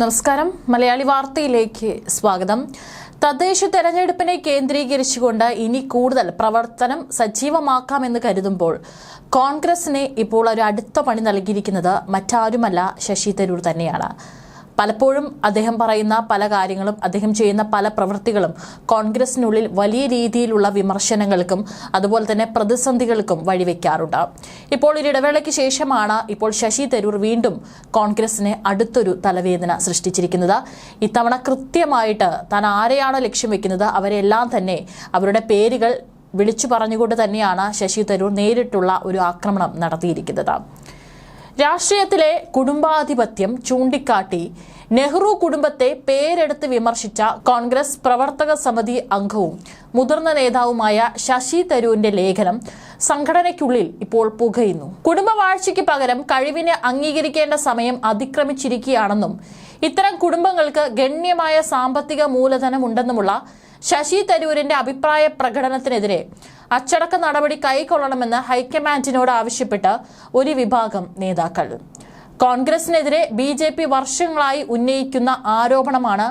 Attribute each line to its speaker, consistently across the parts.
Speaker 1: നമസ്കാരം. മലയാളി വാർത്തയിലേക്ക് സ്വാഗതം. തദ്ദേശ തെരഞ്ഞെടുപ്പിനെ കേന്ദ്രീകരിച്ചുകൊണ്ട് ഇനി കൂടുതൽ പ്രവർത്തനം സജീവമാക്കാമെന്ന് കരുതുമ്പോൾ കോൺഗ്രസിനെ ഇപ്പോൾ ഒരു അടുത്ത പണി നൽകിയിരിക്കുന്നത് മറ്റാരുമല്ല ശശി തരൂർ തന്നെയാണ്. പലപ്പോഴും അദ്ദേഹം പറയുന്ന പല കാര്യങ്ങളും അദ്ദേഹം ചെയ്യുന്ന പല പ്രവൃത്തികളും കോൺഗ്രസിനുള്ളിൽ വലിയ രീതിയിലുള്ള വിമർശനങ്ങൾക്കും അതുപോലെ തന്നെ പ്രതിസന്ധികൾക്കും വഴിവെക്കാറുണ്ട്. ഇപ്പോൾ ഒരു ഇടവേളയ്ക്ക് ശേഷമാണ് ഇപ്പോൾ ശശി തരൂർ വീണ്ടും കോൺഗ്രസിന് അടുത്തൊരു തലവേദന സൃഷ്ടിച്ചിരിക്കുന്നത്. ഇത്തവണ കൃത്യമായിട്ട് താൻ ആരെയാണോ ലക്ഷ്യം വെക്കുന്നത് അവരെല്ലാം തന്നെ അവരുടെ പേരുകൾ വിളിച്ചു പറഞ്ഞുകൊണ്ട് തന്നെയാണ് ശശി തരൂർ നേരിട്ടുള്ള ഒരു ആക്രമണം നടത്തിയിരിക്കുന്നത്. രാഷ്ട്രീയത്തിലെ കുടുംബാധിപത്യം ചൂണ്ടിക്കാട്ടി നെഹ്റു കുടുംബത്തെ പേരെടുത്ത് വിമർശിച്ച കോൺഗ്രസ് പ്രവർത്തക സമിതി അംഗവും മുതിർന്ന നേതാവുമായ ശശി തരൂരിന്റെ ലേഖനം സംഘടനയ്ക്കുള്ളിൽ ഇപ്പോൾ പുകയുന്നു. കുടുംബവാഴ്ചയ്ക്ക് പകരം കഴിവിനെ അംഗീകരിക്കേണ്ട സമയം അതിക്രമിച്ചിരിക്കുകയാണെന്നും ഇത്തരം കുടുംബങ്ങൾക്ക് ഗണ്യമായ സാമ്പത്തിക മൂലധനമുണ്ടെന്നുമുള്ള ശശി തരൂരിന്റെ അഭിപ്രായ പ്രകടനത്തിനെതിരെ അച്ചടക്ക നടപടി കൈക്കൊള്ളണമെന്ന് ഹൈക്കമാൻഡിനോട് ആവശ്യപ്പെട്ട് ഒരു വിഭാഗം നേതാക്കൾ. കോൺഗ്രസിനെതിരെ ബി ജെ പി വർഷങ്ങളായി ഉന്നയിക്കുന്ന ആരോപണമാണ്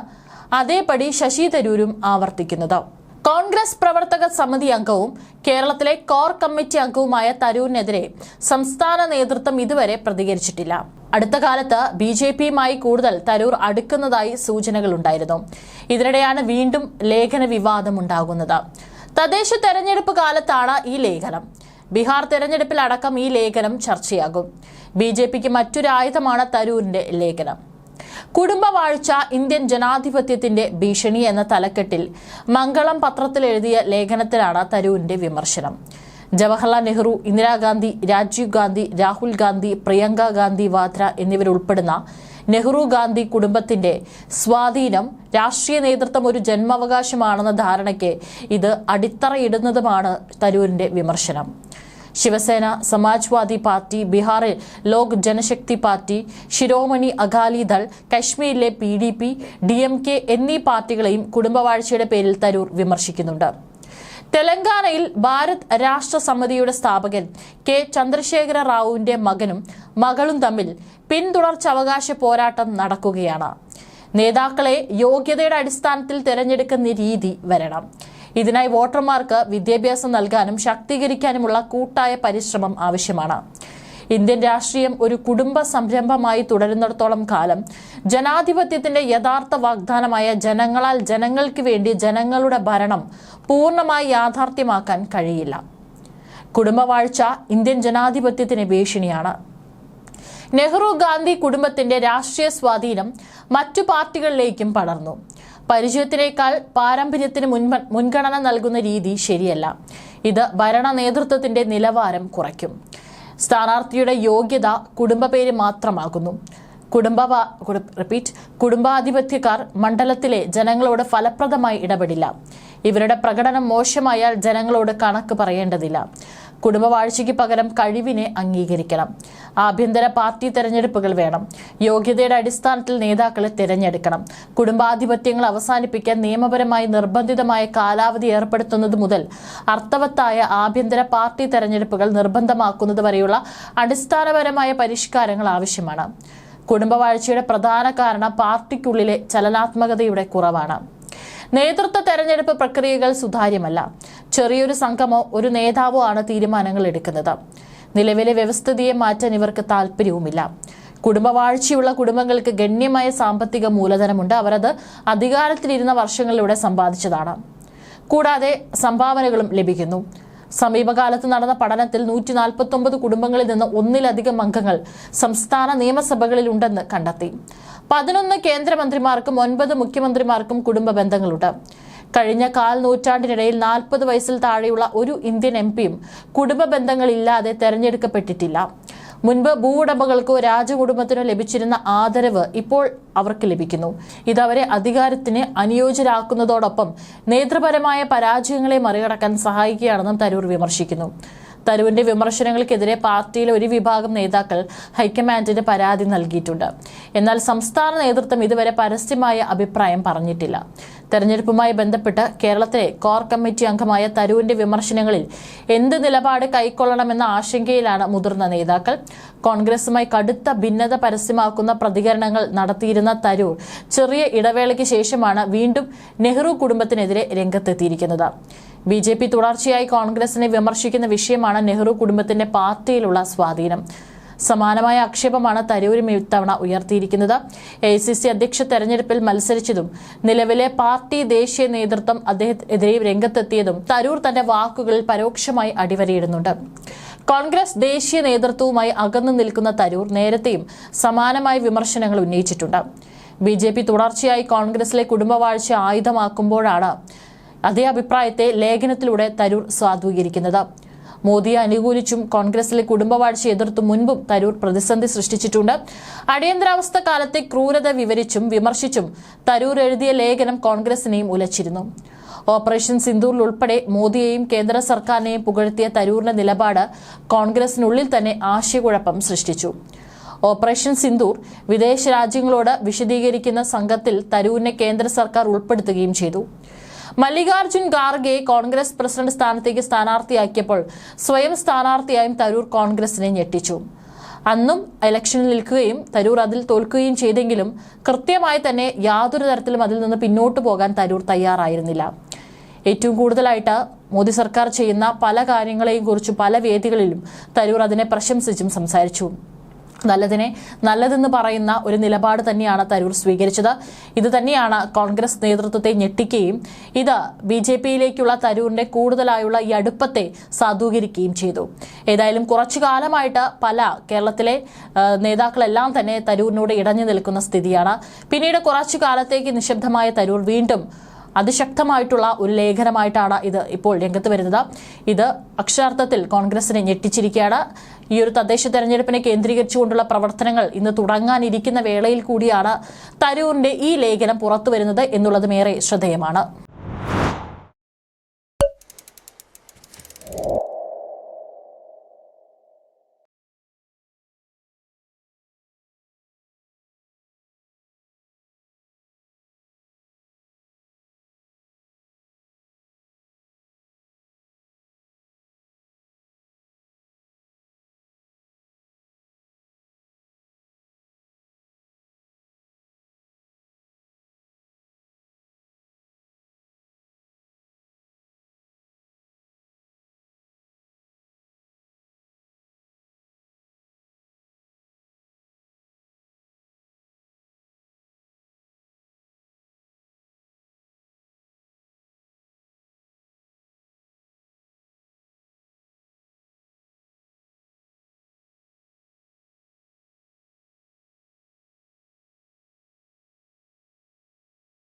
Speaker 1: അതേപടി ശശി തരൂരും ആവർത്തിക്കുന്നത്. കോൺഗ്രസ് പ്രവർത്തക സമിതി അംഗവും കേരളത്തിലെ കോർ കമ്മിറ്റി അംഗവുമായ തരൂരിനെതിരെ സംസ്ഥാന നേതൃത്വം ഇതുവരെ പ്രതികരിച്ചിട്ടില്ല. അടുത്ത കാലത്ത് ബി ജെ പിയുമായി കൂടുതൽ തരൂർ അടുക്കുന്നതായി സൂചനകളുണ്ടായിരുന്നു. ഇതിനിടെയാണ് വീണ്ടും ലേഖന വിവാദമുണ്ടാകുന്നത് തദ്ദേശ തെരഞ്ഞെടുപ്പ് കാലത്താണ് ഈ ലേഖനം. ബീഹാർ തെരഞ്ഞെടുപ്പിലടക്കം ഈ ലേഖനം ചർച്ചയാകും. ബി ജെ പിക്ക് മറ്റൊരു ആയുധമാണ് തരൂരിന്റെ ലേഖനം. കുടുംബവാഴ്ച ഇന്ത്യൻ ജനാധിപത്യത്തിന്റെ ഭീഷണി എന്ന തലക്കെട്ടിൽ മംഗളം പത്രത്തിൽ എഴുതിയ ലേഖനത്തിലാണ് തരൂരിന്റെ വിമർശനം. ജവഹർലാൽ നെഹ്റു ഇന്ദിരാഗാന്ധി രാജീവ് ഗാന്ധി രാഹുൽ ഗാന്ധി പ്രിയങ്ക ഗാന്ധി വാദ്ര എന്നിവരുൾപ്പെടുന്ന നെഹ്റു ഗാന്ധി കുടുംബത്തിന്റെ സ്വാധീനം രാഷ്ട്രീയ നേതൃത്വം ഒരു ജന്മാവകാശമാണെന്ന ധാരണയ്ക്ക് ഇത് അടിത്തറയിടുന്നതുമാണ് തരൂരിന്റെ വിമർശനം. ശിവസേന സമാജ്വാദി പാർട്ടി ബീഹാറിൽ ലോക് ജനശക്തി പാർട്ടി ശിരോമണി അകാലിദൾ കശ്മീരിലെ P D P D M K എന്നീ പാർട്ടികളെയും കുടുംബവാഴ്ചയുടെ പേരിൽ തരൂർ വിമർശിക്കുന്നുണ്ട്. തെലങ്കാനയിൽ ഭാരത് രാഷ്ട്ര സമിതിയുടെ സ്ഥാപകൻ കെ ചന്ദ്രശേഖര റാവുവിന്റെ മകനും മകളും തമ്മിൽ പിന്തുടർച്ചവകാശ പോരാട്ടം നടക്കുകയാണ്. നേതാക്കളെ യോഗ്യതയുടെ അടിസ്ഥാനത്തിൽ തിരഞ്ഞെടുക്കുന്ന രീതി വരണം. ഇതിനായി വോട്ടർമാർക്ക് വിദ്യാഭ്യാസം നൽകാനും ശാക്തീകരിക്കാനുമുള്ള കൂട്ടായ പരിശ്രമം ആവശ്യമാണ്. ഇന്ത്യൻ രാഷ്ട്രീയം ഒരു കുടുംബ സംരംഭമായി തുടരുന്നിടത്തോളം കാലം ജനാധിപത്യത്തിന്റെ യഥാർത്ഥ വാഗ്ദാനമായ ജനങ്ങളാൽ ജനങ്ങൾക്ക് വേണ്ടി ജനങ്ങളുടെ ഭരണം പൂർണമായി യാഥാർത്ഥ്യമാക്കാൻ കഴിയില്ല. കുടുംബവാഴ്ച ഇന്ത്യൻ ജനാധിപത്യത്തിന് ഭീഷണിയാണ്. നെഹ്റു ഗാന്ധി കുടുംബത്തിന്റെ രാഷ്ട്രീയ സ്വാധീനം മറ്റു പാർട്ടികളിലേക്കും പടർന്നു. പരിചയത്തിനേക്കാൾ പാരമ്പര്യത്തിന് മുൻഗണന നൽകുന്ന രീതി ശരിയല്ല. ഇത് ഭരണ നേതൃത്വത്തിന്റെ നിലവാരം കുറയ്ക്കും. സ്ഥാനാർത്ഥിയുടെ യോഗ്യത കുടുംബ പേര് മാത്രമാകുന്നു. കുടുംബ റിപ്പീറ്റ് കുടുംബാധിപത്യക്കാർ മണ്ഡലത്തിലെ ജനങ്ങളോട് ഫലപ്രദമായി ഇടപെടില്ല. ഇവരുടെ പ്രകടനം മോശമായാൽ ജനങ്ങളോട് കണക്ക് പറയേണ്ടതില്ല. കുടുംബവാഴ്ചയ്ക്ക് പകരം കഴിവിനെ അംഗീകരിക്കണം. ആഭ്യന്തര പാർട്ടി തെരഞ്ഞെടുപ്പുകൾ വേണം. യോഗ്യതയുടെ അടിസ്ഥാനത്തിൽ നേതാക്കളെ തിരഞ്ഞെടുക്കണം. കുടുംബാധിപത്യങ്ങൾ അവസാനിപ്പിക്കാൻ നിയമപരമായി നിർബന്ധിതമായ കാലാവധി ഏർപ്പെടുത്തുന്നത് മുതൽ അർത്ഥവത്തായ ആഭ്യന്തര പാർട്ടി തെരഞ്ഞെടുപ്പുകൾ നിർബന്ധമാക്കുന്നത് വരെയുള്ള അടിസ്ഥാനപരമായ പരിഷ്കാരങ്ങൾ ആവശ്യമാണ്. കുടുംബവാഴ്ചയുടെ പ്രധാന കാരണം പാർട്ടിക്കുള്ളിലെ ചലനാത്മകതയുടെ കുറവാണ്. നേതൃത്വ തെരഞ്ഞെടുപ്പ് പ്രക്രിയകൾ സുതാര്യമല്ല. ചെറിയൊരു സംഘമോ ഒരു നേതാവോ ആണ് തീരുമാനങ്ങൾ എടുക്കുന്നത്. നിലവിലെ വ്യവസ്ഥിതിയെ മാറ്റാൻ ഇവർക്ക് താല്പര്യവുമില്ല. കുടുംബവാഴ്ചയുള്ള കുടുംബങ്ങൾക്ക് ഗണ്യമായ സാമ്പത്തിക മൂലധനമുണ്ട്. അവരത് അധികാരത്തിലിരുന്ന വർഷങ്ങളിലൂടെ സമ്പാദിച്ചതാണ്. കൂടാതെ സംഭാവനകളും ലഭിക്കുന്നു. സമീപകാലത്ത് നടന്ന പഠനത്തിൽ നൂറ്റി നാൽപ്പത്തി ഒമ്പത് കുടുംബങ്ങളിൽ നിന്ന് ഒന്നിലധികം അംഗങ്ങൾ സംസ്ഥാന നിയമസഭകളിൽ ഉണ്ടെന്ന് കണ്ടെത്തി. പതിനൊന്ന് കേന്ദ്രമന്ത്രിമാർക്കും ഒൻപത് മുഖ്യമന്ത്രിമാർക്കും കുടുംബ ബന്ധങ്ങളുണ്ട്. കഴിഞ്ഞ കാൽ നൂറ്റാണ്ടിനിടയിൽ നാൽപ്പത് വയസ്സിൽ താഴെയുള്ള ഒരു ഇന്ത്യൻ എം പിയും കുടുംബ ബന്ധങ്ങളില്ലാതെ തെരഞ്ഞെടുക്കപ്പെട്ടിട്ടില്ല. മുൻപ് ഭൂവുടമകൾക്കോ രാജകുടുംബത്തിനോ ലഭിച്ചിരുന്ന ആദരവ് ഇപ്പോൾ അവർക്ക് ലഭിക്കുന്നു. ഇത് അവരെ അധികാരത്തിന് അനുയോജ്യരാക്കുന്നതോടൊപ്പം നേതൃപരമായ പരാജയങ്ങളെ മറികടക്കാൻ സഹായിക്കുകയാണെന്നും തരൂർ വിമർശിക്കുന്നു. തരൂരിന്റെ വിമർശനങ്ങൾക്കെതിരെ പാർട്ടിയിലെ ഒരു വിഭാഗം നേതാക്കൾ ഹൈക്കമാൻഡിന് പരാതി നൽകിയിട്ടുണ്ട്. എന്നാൽ സംസ്ഥാന നേതൃത്വം ഇതുവരെ പരസ്യമായ അഭിപ്രായം പറഞ്ഞിട്ടില്ല. തെരഞ്ഞെടുപ്പുമായി ബന്ധപ്പെട്ട് കേരളത്തിലെ കോർ കമ്മിറ്റി അംഗമായ തരൂരിന്റെ വിമർശനങ്ങളിൽ എന്ത് നിലപാട് കൈക്കൊള്ളണമെന്ന ആശങ്കയിലാണ് മുതിർന്ന നേതാക്കൾ. കോൺഗ്രസുമായി കടുത്ത ഭിന്നത പരസ്യമാക്കുന്ന പ്രതികരണങ്ങൾ നടത്തിയിരുന്ന തരൂർ ചെറിയ ഇടവേളയ്ക്ക് ശേഷമാണ് വീണ്ടും നെഹ്റു കുടുംബത്തിനെതിരെ രംഗത്തെത്തിയിരിക്കുന്നത്. ബി ജെ പി തുടർച്ചയായി കോൺഗ്രസിനെ വിമർശിക്കുന്ന വിഷയമാണ് നെഹ്റു കുടുംബത്തിന്റെ പാർട്ടിയിലുള്ള സ്വാധീനം. സമാനമായ ആക്ഷേപമാണ് തരൂരും ഇത്തവണ ഉയർത്തിയിരിക്കുന്നത്. എ സി സി അധ്യക്ഷ തെരഞ്ഞെടുപ്പിൽ മത്സരിച്ചതും നിലവിലെ പാർട്ടി ദേശീയ നേതൃത്വം അദ്ദേഹത്തിനെതിരെ രംഗത്തെത്തിയതും തരൂർ തന്റെ വാക്കുകളിൽ പരോക്ഷമായി അടിവരയിടുന്നുണ്ട്. കോൺഗ്രസ് ദേശീയ നേതൃത്വവുമായി അകന്നു നിൽക്കുന്ന തരൂർ നേരത്തെയും സമാനമായ വിമർശനങ്ങൾ ഉന്നയിച്ചിട്ടുണ്ട്. ബി ജെ പി തുടർച്ചയായി കോൺഗ്രസിലെ കുടുംബവാഴ്ച ആയുധമാക്കുമ്പോഴാണ് അതേ അഭിപ്രായത്തെ ലേഖനത്തിലൂടെ തരൂർ സ്വാധീകരിക്കുന്നത്. മോദിയെ അനുകൂലിച്ചും കോൺഗ്രസിലെ കുടുംബവാഴ്ച എതിർത്തും മുൻപും തരൂർ പ്രതിസന്ധി സൃഷ്ടിച്ചിട്ടുണ്ട്. അടിയന്തരാവസ്ഥ കാലത്തെ ക്രൂരത വിവരിച്ചും വിമർശിച്ചും തരൂർ എഴുതിയ ലേഖനം കോൺഗ്രസിനെയും ഉലച്ചിരുന്നു. ഓപ്പറേഷൻ സിന്ദൂറിൽ ഉൾപ്പെടെ മോദിയെയും കേന്ദ്ര സർക്കാരിനെയും പുകഴ്ത്തിയ തരൂറിന്റെ നിലപാട് കോൺഗ്രസിനുള്ളിൽ തന്നെ ആശയക്കുഴപ്പം സൃഷ്ടിച്ചു. ഓപ്പറേഷൻ സിന്ദൂർ വിദേശ രാജ്യങ്ങളോട് വിശദീകരിക്കുന്ന സംഘത്തിൽ തരൂരിനെ കേന്ദ്ര സർക്കാർ ഉൾപ്പെടുത്തുകയും ചെയ്തു. മല്ലികാർജുൻ ഖാർഗെ കോൺഗ്രസ് പ്രസിഡന്റ് സ്ഥാനത്തേക്ക് സ്ഥാനാർത്ഥിയാക്കിയപ്പോൾ സ്വയം സ്ഥാനാർത്ഥിയായും തരൂർ കോൺഗ്രസിനെ ഞെട്ടിച്ചു. അന്നും ഇലക്ഷനിൽ നിൽക്കുകയും തരൂർ അതിൽ തോൽക്കുകയും ചെയ്തെങ്കിലും കൃത്യമായി തന്നെ യാതൊരു തരത്തിലും അതിൽ നിന്ന് പിന്നോട്ട് പോകാൻ തരൂർ തയ്യാറായിരുന്നില്ല. ഏറ്റവും കൂടുതലായിട്ട് മോദി സർക്കാർ ചെയ്യുന്ന പല കാര്യങ്ങളെയും കുറിച്ച് പല വേദികളിലും തരൂർ അതിനെ പ്രശംസിച്ചും സംസാരിച്ചു. നല്ലതിനെ നല്ലതെന്ന് പറയുന്ന ഒരു നിലപാട് തന്നെയാണ് തരൂർ സ്വീകരിച്ചത്. ഇത് തന്നെയാണ് കോൺഗ്രസ് നേതൃത്വത്തെ ഞെട്ടിക്കുകയും ഇത് ബി ജെ പിയിലേക്കുള്ള തരൂരിന്റെ കൂടുതലായുള്ള ഈ അടുപ്പത്തെ സാധൂകരിക്കുകയും ചെയ്തു. ഏതായാലും കുറച്ചു കാലമായിട്ട് പല കേരളത്തിലെ നേതാക്കളെല്ലാം തന്നെ തരൂരിനോട് ഇടഞ്ഞു നിൽക്കുന്ന സ്ഥിതിയാണ്. പിന്നീട് കുറച്ചു കാലത്തേക്ക് നിശബ്ദമായ തരൂർ വീണ്ടും അതിശക്തമായിട്ടുള്ള ഒരു ലേഖനമായിട്ടാണ് ഇത് ഇപ്പോൾ രംഗത്ത് വരുന്നത്. ഇത് അക്ഷരാർത്ഥത്തിൽ കോൺഗ്രസിനെ ഞെട്ടിച്ചിരിക്കുകയാണ്. ഈ ഒരു തദ്ദേശ തെരഞ്ഞെടുപ്പിനെ കേന്ദ്രീകരിച്ചുകൊണ്ടുള്ള പ്രവർത്തനങ്ങൾ ഇന്ന് തുടങ്ങാനിരിക്കുന്ന വേളയിൽ കൂടിയാണ് തരൂറിന്റെ ഈ ലേഖനം പുറത്തു വരുന്നത് എന്നുള്ളതും ഏറെ ശ്രദ്ധേയമാണ്.